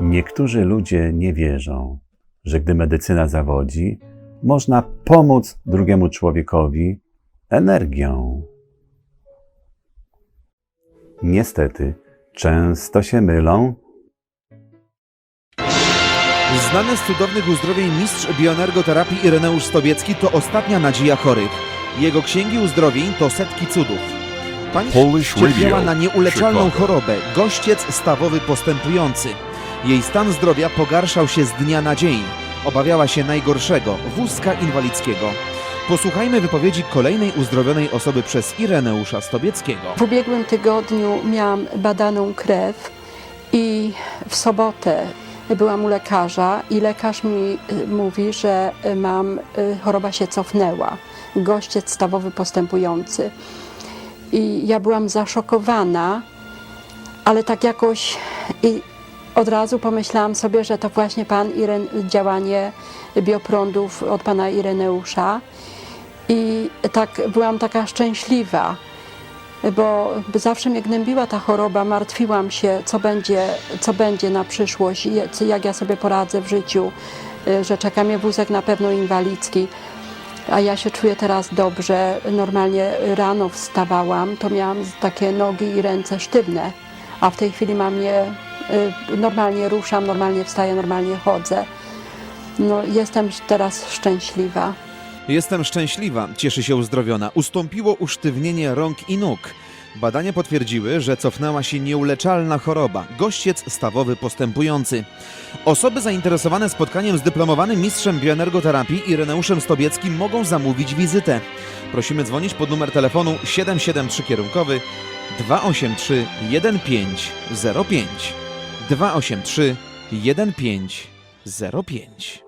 Niektórzy ludzie nie wierzą, że gdy medycyna zawodzi, można pomóc drugiemu człowiekowi energią. Niestety, często się mylą Znany z cudownych uzdrowień mistrz bioenergoterapii Ireneusz Stobiecki to ostatnia nadzieja chorych. Jego księgi uzdrowień to setki cudów. Pani Polish cierpiała na nieuleczalną Chicago. chorobę, gościec stawowy postępujący. Jej stan zdrowia pogarszał się z dnia na dzień. Obawiała się najgorszego wózka inwalidzkiego. Posłuchajmy wypowiedzi kolejnej uzdrowionej osoby przez Ireneusza Stobieckiego. W ubiegłym tygodniu miałam badaną krew i w sobotę byłam u lekarza i lekarz mi y, mówi, że y, mam, y, choroba się cofnęła, gościec stawowy postępujący. I ja byłam zaszokowana, ale tak jakoś i od razu pomyślałam sobie, że to właśnie pan Iren, działanie bioprądów od pana Ireneusza. I tak byłam taka szczęśliwa bo zawsze mnie gnębiła ta choroba, martwiłam się, co będzie, co będzie na przyszłość, jak ja sobie poradzę w życiu, że czeka mnie wózek na pewno inwalidzki. A ja się czuję teraz dobrze. Normalnie rano wstawałam, to miałam takie nogi i ręce sztywne, a w tej chwili mam je, normalnie ruszam, normalnie wstaję, normalnie chodzę. No, jestem teraz szczęśliwa. Jestem szczęśliwa, cieszy się uzdrowiona. Ustąpiło usztywnienie rąk i nóg. Badania potwierdziły, że cofnęła się nieuleczalna choroba, gościec stawowy postępujący. Osoby zainteresowane spotkaniem z dyplomowanym mistrzem bioenergoterapii Ireneuszem Stobieckim mogą zamówić wizytę. Prosimy dzwonić pod numer telefonu 773 kierunkowy 283 1505 283 1505